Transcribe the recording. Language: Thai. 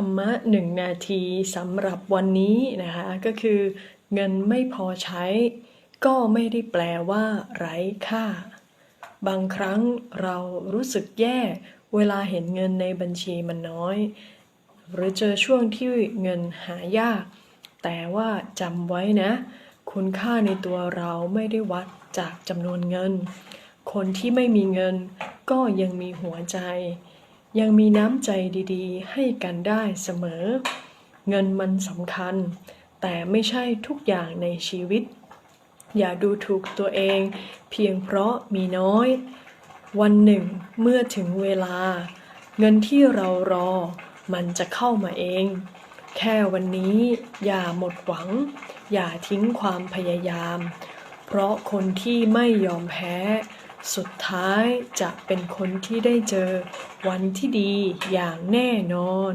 รรมะหนึ่งนาทีสำหรับวันนี้นะคะก็คือเงินไม่พอใช้ ก็ไม่ได้แปลว่า ไร้ค่า บางครั้งเรารู้สึกแย่เวลาเห็นเงินในบัญชีมันน้อย หรือเจอช่วงที่เงินหายาก แต่ว่าจำไว้นะ คุณค่าในตัวเราไม่ได้วัดจากจำนวนเงิน คนที่ไม่มีเงินก็ยังมีหัวใจ ยังมีน้ำใจดีๆ ให้กันได้เสมอ เงินมันสำคัญ แต่ไม่ใช่ทุกอย่างในชีวิต อย่าดูถูกตัวเอง เพียงเพราะมีน้อย วันหนึ่งเมื่อถึงเวลา เงินที่เรารอ มันจะเข้ามาเอง แค่วันนี้อย่าหมดหวัง อย่าทิ้งความพยายาม เพราะคนที่ไม่ยอมแพ้ สุดท้ายจะเป็นคนที่ได้เจอวันที่ดีอย่างแน่นอน